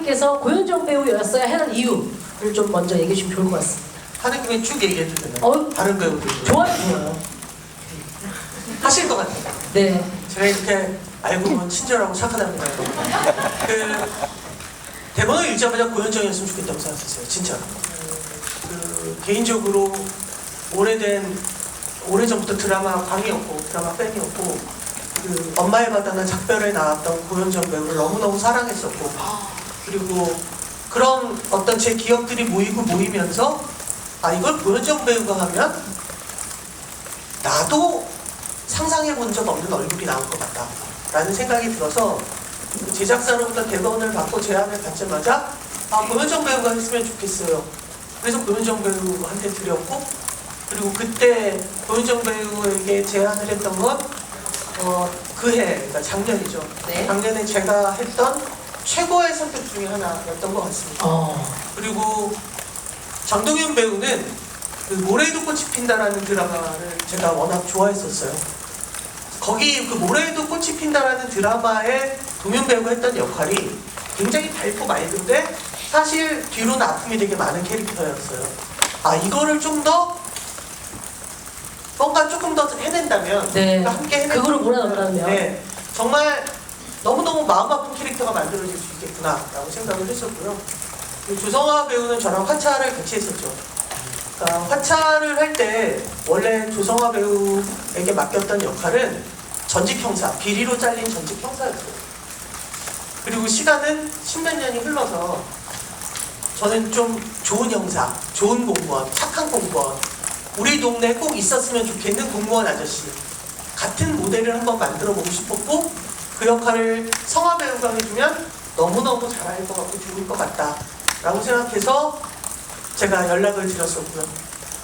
감독님께서 고현정 배우였어야 하는 이유를 좀 먼저 얘기해 주시면 좋을 것 같습니다. 김에 쭉 얘기해도 되나요? 어, 다른 배우들 좋아요, 좋아요. 하실 것 같아요. 네. 제가 이렇게 알고 보면 친절하고 착하다는 거예요. 그 대본을 읽자마자 고현정이었으면 좋겠다고 생각했어요. 진짜. 그 개인적으로 오래된 오래전부터 드라마 광이었고 드라마 팬이었고 그 엄마의 바다나 작별에 나왔던 고현정 배우를 너무너무 사랑했었고 그리고 그런 어떤 제 기억들이 모이고 모이면서 아 이걸 고현정 배우가 하면 나도 상상해 본 적 없는 얼굴이 나올 것 같다 라는 생각이 들어서 그 제작사로부터 대본을 받고 제안을 받자마자 아 고현정 배우가 했으면 좋겠어요 그래서 고현정 배우한테 드렸고 그리고 그때 고현정 배우에게 제안을 했던 건 어, 그해, 그러니까 작년이죠. 네. 작년에 제가 했던 최고의 선택 중에 하나였던 것 같습니다. 어. 그리고 장동윤 배우는 그 모래에도 꽃이 핀다라는 드라마를 제가 워낙 좋아했었어요. 거기 그 모래에도 꽃이 핀다라는 드라마에 동윤 배우가 했던 역할이 굉장히 밝고 맑은데 사실 뒤로는 아픔이 되게 많은 캐릭터였어요. 아 이거를 좀 더 뭔가 조금 더 해낸다면 네. 그러니까 함께 해낸다면 그거를 몰아넣는다면. 네, 정말 너무너무 마음 아픈 캐릭터가 만들어질 수 있겠구나라고 생각을 했었고요. 그 조성아 배우는 저랑 화차를 같이 했었죠. 그러니까 화차를 할 때 원래 조성아 배우에게 맡겼던 역할은 전직 형사, 비리로 잘린 전직 형사였어요. 그리고 시간은 십몇 년이 흘러서 저는 좀 좋은 형사, 좋은 공무원, 착한 공무원, 우리 동네에 꼭 있었으면 좋겠는 공무원 아저씨 같은 모델을 한번 만들어 보고 싶었고 그 역할을 성화 배우가 해주면 너무너무 잘할 것 같고 좋을 것 같다 라고 생각해서 제가 연락을 드렸었고요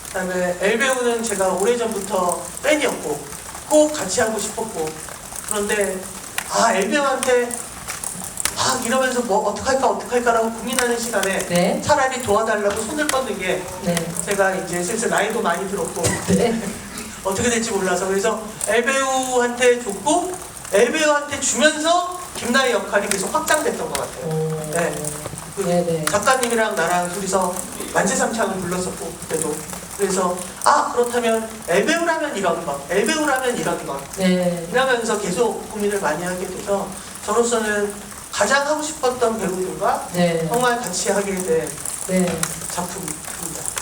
그 다음에 엘 배우는 제가 오래전부터 팬이었고 꼭 같이 하고 싶었고 그런데 아 엘 배우한테 막 이러면서 뭐 어떡할까 어떡할까라고 고민하는 시간에 네. 차라리 도와달라고 손을 뻗는 게 네. 제가 이제 슬슬 나이도 많이 들었고 네. 어떻게 될지 몰라서 그래서 엘배우한테 줬고 엘배우한테 주면서 김나희 역할이 계속 확장됐던 것 같아요. 오. 네. 그 네네. 작가님이랑 나랑 둘이서 만세삼창을 불렀었고 그때도 그래서 아 그렇다면 엘배우라면 이런 것, 엘배우라면 이런 것 네. 이러면서 계속 고민을 많이 하게 돼서 저로서는 가장 하고 싶었던 배우들과 네. 정말 같이 하게 된 네. 작품입니다.